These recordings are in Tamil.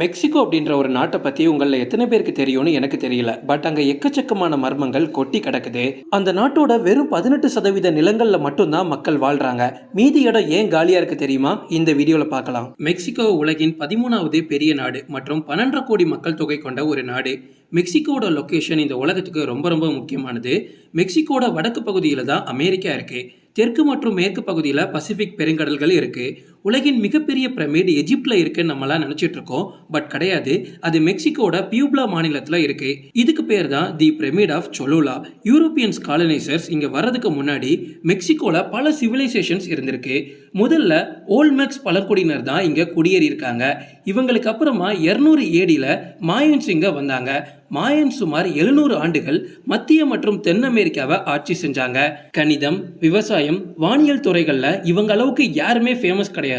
மெக்சிகோ அப்படின்ற ஒரு நாட்டை பற்றி உங்களில் எத்தனை பேருக்கு தெரியும்னு எனக்கு தெரியல. பட் அங்கே எக்கச்சக்கமான மர்மங்கள் கொட்டி கிடக்குது. அந்த நாட்டோட வெறும் பதினெட்டு சதவீத நிலங்களில் மட்டும்தான் மக்கள் வாழ்றாங்க. மீதி இடம் ஏன் காலியாக இருக்கு தெரியுமா? இந்த வீடியோவில் பார்க்கலாம். மெக்சிகோ உலகின் பதிமூணாவது பெரிய நாடு மற்றும் பன்னெண்டரை கோடி மக்கள் தொகை கொண்ட ஒரு நாடு. மெக்சிகோட லொக்கேஷன் இந்த உலகத்துக்கு ரொம்ப ரொம்ப முக்கியமானது. மெக்சிகோட வடக்கு பகுதியில் தான் அமெரிக்கா இருக்கு. தெற்கு மற்றும் மேற்கு பகுதியில் பசிபிக் பெருங்கடல்கள் இருக்குது உலகின் மிகப்பெரிய பிரமிட் எஜிப்டில் இருக்குன்னு நம்மளாம் நினச்சிட்டு இருக்கோம் பட் கிடையாது. அது மெக்சிகோட பியூப்லா மாநிலத்தில் இருக்கு. இதுக்கு பேர் தான் the pyramid of Cholula. Europeans colonisers இங்கே வர்றதுக்கு முன்னாடி மெக்சிகோவில் பல சிவிலைசேஷன்ஸ் இருந்திருக்கு. முதல்ல ஓல்மெக்ஸ் பழங்குடியினர் தான் இங்கே குடியேறியிருக்காங்க. இவங்களுக்கு அப்புறமா இருநூறு ஏடியில் மாயன்ஸ் இங்கே வந்தாங்க. மாயன் சுமார் எழுநூறு ஆண்டுகள் மத்திய மற்றும் தென் அமெரிக்காவை ஆட்சி செஞ்சாங்க. கணிதம் விவசாயம் வானியல் துறைகளில் இவங்க அளவுக்கு யாருமே ஃபேமஸ் கிடையாது.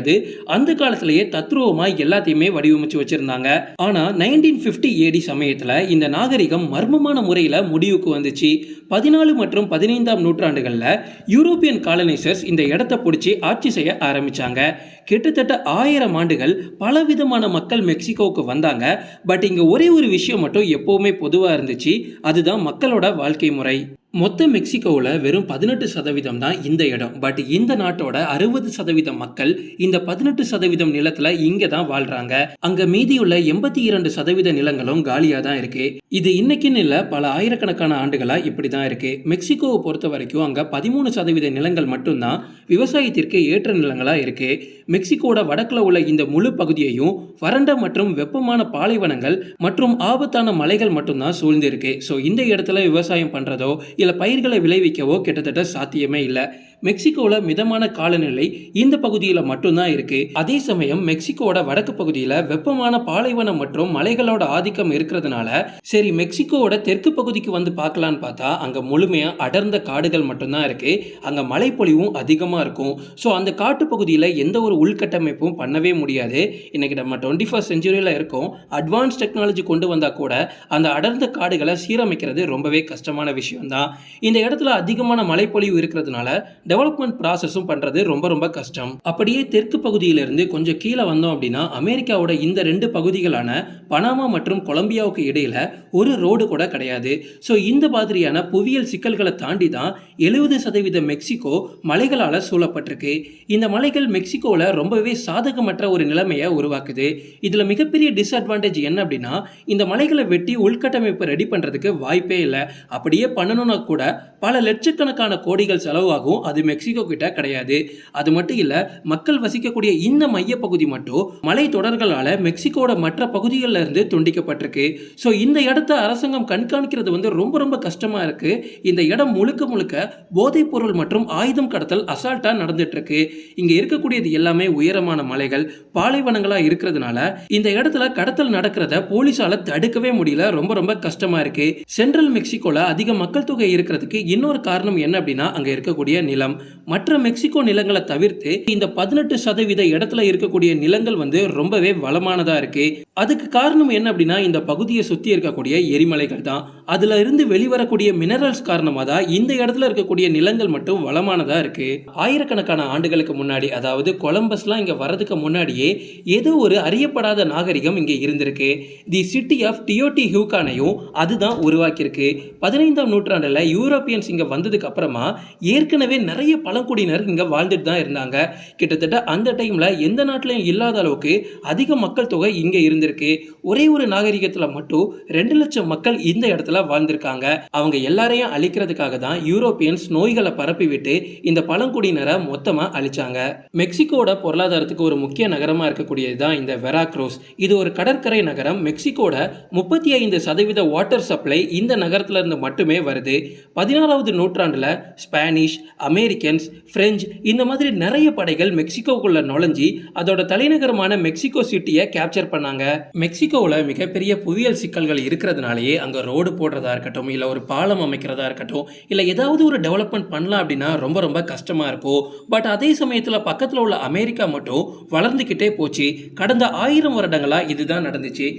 அந்த காலத்திலேயே தத்ரூபமாக எல்லாத்தையுமே வடிவமைச்சு வச்சிருந்தாங்க. ஆனா நைன்டீன் ஃபிஃப்டி ஏடி சமயத்துல இந்த நாகரிகம் மர்மமான முறையில் முடிவுக்கு வந்துச்சு. பதினாலு மற்றும் பதினைந்தாம் நூற்றாண்டுகள்ல யூரோப்பியன் காலனைசர்ஸ் இந்த இடத்த பிடிச்சி ஆட்சி செய்ய ஆரம்பிச்சாங்க. கிட்டத்தட்ட ஆயிரம் ஆண்டுகள் பலவிதமான மக்கள் மெக்சிகோவுக்கு வந்தாங்க. பட் இங்க ஒரே ஒரு விஷயம் மட்டும் எப்போவுமே பொதுவா இருந்துச்சு. அதுதான் மக்களோட வாழ்க்கை முறை. மொத்த மெக்சிகோவில் வெறும் பதினெட்டு சதவீதம் தான் இந்த இடம். பட் இந்த நாட்டோட அறுபது சதவீதம் மக்கள் இந்த பதினெட்டு சதவீதம் நிலத்துல இங்கே தான் வாழ்றாங்க. அங்க மீதியுள்ள எண்பத்தி இரண்டு சதவீத நிலங்களும் காலியா தான் இருக்கு. இது இன்னைக்குன்னு இல்லை பல ஆயிரக்கணக்கான ஆண்டுகளா இப்படி தான் இருக்கு. மெக்சிகோவை பொறுத்த வரைக்கும் அங்க பதிமூணு சதவீத நிலங்கள் மட்டும்தான் விவசாயத்திற்கு ஏற்ற நிலங்களா இருக்கு. மெக்சிகோட வடக்குல உள்ள இந்த முழு பகுதியையும் வறண்ட மற்றும் வெப்பமான பாலைவனங்கள் மற்றும் ஆபத்தான மலைகள் மட்டும்தான் சூழ்ந்து இருக்கு ஸோ இந்த இடத்துல விவசாயம் பண்றதோ இல்ல பயிர்களை விளைவிக்கவோ கிட்டத்தட்ட சாத்தியமே இல்லை. மெக்சிகோவில் மிதமான காலநிலை இந்த பகுதியில் மட்டும்தான் இருக்கு. அதே சமயம் மெக்சிகோட வடக்கு பகுதியில் வெப்பமான பாலைவனம் மற்றும் மலைகளோட ஆதிக்கம் இருக்கிறதுனால சரி மெக்சிகோவோட தெற்கு பகுதிக்கு வந்து பார்க்கலான்னு பார்த்தா அங்கே முழுமையாக அடர்ந்த காடுகள் மட்டும்தான் இருக்கு. அங்கே மழைப்பொழிவும் அதிகமாக இருக்கும். ஸோ அந்த காட்டு பகுதியில் எந்த ஒரு உள்கட்டமைப்பும் பண்ணவே முடியாது. இன்னைக்கு நம்ம டுவெண்ட்டி ஃபர்ஸ்ட் செஞ்சுரியில் இருக்கோம். அட்வான்ஸ் டெக்னாலஜி கொண்டு வந்தால் கூட அந்த அடர்ந்த காடுகளை சீரமைக்கிறது ரொம்பவே கஷ்டமான விஷயம்தான். இந்த இடத்துல அதிகமான மழைப்பொழிவு இருக்கிறதுனால டெவலப்மெண்ட் ப்ராசஸும் பண்ணுறது ரொம்ப ரொம்ப கஷ்டம். அப்படியே தெற்கு பகுதியிலிருந்து கொஞ்சம் கீழே வந்தோம் அப்படின்னா அமெரிக்காவோட இந்த ரெண்டு பகுதிகளான பனாமா மற்றும் கொலம்பியாவுக்கு இடையில ஒரு ரோடு கூட கிடையாது. ஸோ இந்த மாதிரியான புவியியல் சிக்கல்களை தாண்டி தான் எழுபது சதவீத மெக்சிகோ மலைகளால் சூழப்பட்டிருக்கு. இந்த மலைகள் மெக்சிகோவில் ரொம்பவே சாதகமற்ற ஒரு நிலைமையை உருவாக்குது. இதில் மிகப்பெரிய டிஸ்அட்வான்டேஜ் என்ன அப்படின்னா இந்த மலைகளை வெட்டி உள்கட்டமைப்பு ரெடி பண்ணுறதுக்கு வாய்ப்பே இல்லை. அப்படியே பண்ணணும்னா கூட பல லட்சக்கணக்கான கோடிகள் செலவாகும். அது மெக்சிகோ கிட்ட கிடையாது. அது மட்டும் இல்ல மக்கள் வசிக்கக்கூடிய இந்த மையப்பகுதி மட்டும் மலை தொடர்களால மெக்சிகோட மற்ற பகுதிகளில் இருந்து துண்டிக்கப்பட்டிருக்கு. ஸோ இந்த இடத்த அரசாங்கம் கண்காணிக்கிறது வந்து ரொம்ப ரொம்ப கஷ்டமா இருக்கு. இந்த இடம் முழுக்க முழுக்க போதைப் பொருள் மற்றும் ஆயுதம் கடத்தல் அசால்ட்டா நடந்துட்டு இருக்கு இங்க இருக்கக்கூடியது எல்லாமே உயரமான மலைகள் பாலைவனங்களா இருக்கிறதுனால இந்த இடத்துல கடத்தல் நடக்கிறத போலீஸால தடுக்கவே முடியல. ரொம்ப ரொம்ப கஷ்டமா இருக்கு. சென்ட்ரல் மெக்சிகோல அதிக மக்கள் தொகை இருக்கிறதுக்கு இன்னொரு காரணம் என்ன அப்படின்னா அங்க இருக்கக்கூடிய நிலம். மற்ற மெக்சிகோ நிலங்களை தவிர்த்து இந்த பதினெட்டு சதவீத இடத்துல இருக்கக்கூடிய நிலங்கள் வந்து ரொம்பவே வளமானதா இருக்கு. அதுக்கு காரணம் என்ன அப்படின்னா இந்த பகுதியை சுத்தி இருக்கக்கூடிய எரிமலைகள் தான். அதுல இருந்து வெளிவரக்கூடிய மினரல்ஸ் காரணமாக தான் இந்த இடத்துல இருக்கக்கூடிய நிலங்கள் மட்டும் வளமானதா இருக்கு. ஆயிரக்கணக்கான ஆண்டுகளுக்கு முன்னாடி அதாவது கொலம்பஸ்லாம் இங்க வர்றதுக்கு முன்னாடியே ஏதோ ஒரு அறியப்படாத நாகரிகம் இங்க இருந்திருக்கு. தி சிட்டி ஆஃப் டியோட்டி ஹியூகானையும் அதுதான் உருவாக்கியிருக்கு. பதினைந்தாம் நூற்றாண்டுல யூரோப்பியன்ஸ் இங்க வந்ததுக்கு அப்புறமா ஏற்கனவே நிறைய பழங்குடியினர் இங்கே வாழ்ந்துட்டு தான் இருந்தாங்க. கிட்டத்தட்ட அந்த டைமில் எந்த நாட்டிலையும் இல்லாத அளவுக்கு அதிக மக்கள் தொகை இங்கே இருந்திருக்கு. ஒரே ஒரு நாகரிகத்தில் மட்டும் ரெண்டு லட்சம் மக்கள் இந்த இடத்துல வாழ்ந்திருக்காங்க. அவங்க எல்லாரையும் அழிக்கிறதுக்காக தான் யூரோப்பியன்ஸ் நோய்களை பரப்பிவிட்டு இந்த பழங்குடியினரை மொத்தமாக அழிச்சாங்க. மெக்சிகோட பொருளாதாரத்துக்கு ஒரு முக்கிய நகரமாக இருக்கக்கூடியது தான் இந்த வெராக்ரோஸ். இது ஒரு கடற்கரை நகரம். மெக்சிகோட முப்பத்தி ஐந்து சதவீத வாட்டர் சப்ளை இந்த நகரத்துல இருந்து மட்டுமே வருது. பதினாறாவது நூற்றாண்டுல ஸ்பானிஷ் அமெரிக்கன்ஸ் பிரெஞ்சு இந்த மாதிரி நிறைய படைகள் மெக்சிகோக்குள்ள நுழைஞ்சி அதோட தலைநகரமான மெக்சிகோ சிட்டியை கேப்சர் பண்ணாங்க. மெக்சிகோவில் மிகப்பெரிய புவியியல் சிக்கல்கள் இருக்கிறதுனாலேயே அங்கே ரோடு போடுறதா இருக்கட்டும் இல்லை ஒரு பாலம் அமைக்கிறதா இருக்கட்டும் இல்லை ஏதாவது ஒரு டெவலப்மெண்ட் பண்ணலாம் அப்படின்னா ரொம்ப ரொம்ப கஷ்டமாக இருக்கும். பட் அதே சமயத்தில் பக்கத்தில் உள்ள அமெரிக்கா மட்டும் வளர்ந்துக்கிட்டே போச்சு. கடந்த ஆயிரம் வருடங்களாக இதுதான் நடந்துச்சு.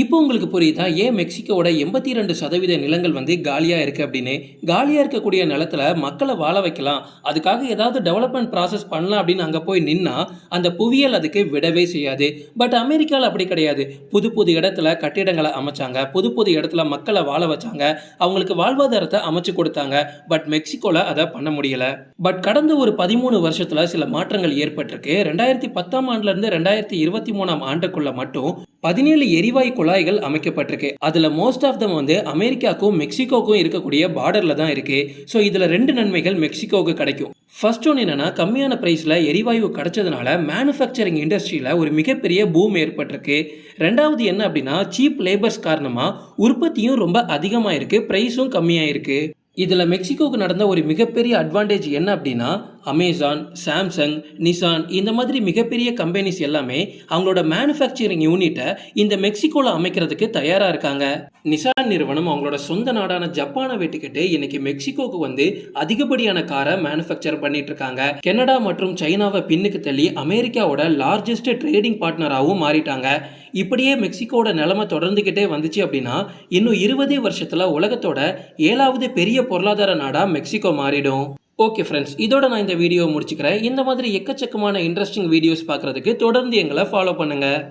இப்போ உங்களுக்கு புரியுதா? ஏன் மெக்சிகோவோட எண்பத்தி ரெண்டு சதவீத நிலங்கள் வந்து காலியாக இருக்கு அப்படின்னு? காலியாக இருக்கக்கூடிய நிலத்தில் மக்களை வாழ வைக்கலாம். அதுக்காக ஏதாவது டெவலப்மெண்ட் ப்ராசஸ் பண்ணலாம் அப்படின்னு அங்கே போய் நின்னா அந்த புவியியல் அதுக்கு விடவே செய்யாது. பட் அமெரிக்காவில் அப்படி கிடையாது. புது புது இடத்துல கட்டிடங்களை அமைச்சாங்க. புது புது இடத்துல மக்களை வாழ வச்சாங்க. அவங்களுக்கு வாழ்வாதாரத்தை அமைச்சு கொடுத்தாங்க. பட் மெக்சிகோவில் அதை பண்ண முடியல. பட் கடந்த ஒரு பதிமூணு வருஷத்தில் சில மாற்றங்கள் ஏற்பட்டிருக்கு. ரெண்டாயிரத்தி பத்தாம் ஆண்டுலேருந்து ரெண்டாயிரத்தி இருபத்தி மூணாம் ஆண்டுக்குள்ளே மட்டும் பதினேழு எரிவாயு குழாய்கள் அமைக்கப்பட்டிருக்கு. அதுல மோஸ்ட் ஆஃப் தம் வந்து அமெரிக்காவுக்கும் மெக்சிகோக்கும் இருக்கக்கூடிய பார்டர்ல தான் இருக்கு. ஸோ இதுல ரெண்டு நன்மைகள் மெக்சிகோவுக்கு கிடைக்கும். ஃபர்ஸ்ட் ஒன்று என்னன்னா கம்மியான பிரைஸ்ல எரிவாயு கிடைச்சதுனால மேனுஃபேக்சரிங் இண்டஸ்ட்ரியில ஒரு மிகப்பெரிய பூம் ஏற்பட்டிருக்கு. ரெண்டாவது என்ன அப்படின்னா சீப் லேபர்ஸ் காரணமா உற்பத்தியும் ரொம்ப அதிகமாக இருக்கு ப்ரைஸும் கம்மியாக இதில் மெக்சிகோவுக்கு நடந்த ஒரு மிகப்பெரிய அட்வான்டேஜ் என்ன அப்படின்னா அமேசான் சாம்சங் நிசான் இந்த மாதிரி மிகப்பெரிய கம்பெனிஸ் எல்லாமே அவங்களோட மேனுஃபேக்சரிங் யூனிட்டை இந்த மெக்சிகோவில் அமைக்கிறதுக்கு தயாராக இருக்காங்க. நிசான் நிறுவனம் அவங்களோட சொந்த நாடான ஜப்பானை வெட்டிக்கிட்டு இன்னைக்கு மெக்சிகோக்கு வந்து அதிகப்படியான காரை மேனுஃபேக்சர் பண்ணிட்டு இருக்காங்க. கனடா மற்றும் சைனாவை பின்னுக்கு தள்ளி அமெரிக்காவோட லார்ஜஸ்ட் ட்ரேடிங் பார்ட்னராகவும் மாறிட்டாங்க. இப்படியே மெக்சிகோட நிலைமை தொடர்ந்துக்கிட்டே வந்துச்சு அப்படின்னா இன்னும் இருபதே வருஷத்துல உலகத்தோட ஏழாவது பெரிய பொருளாதார நாடா மெக்சிகோ மாறிடும். ஓகே ஃப்ரெண்ட்ஸ் இதோட நான் இந்த வீடியோ முடிச்சுக்கிறேன். இந்த மாதிரி எக்கச்சக்கமான இன்ட்ரெஸ்டிங் வீடியோஸ் பார்க்குறதுக்கு தொடர்ந்து எங்களை ஃபாலோ பண்ணுங்கள்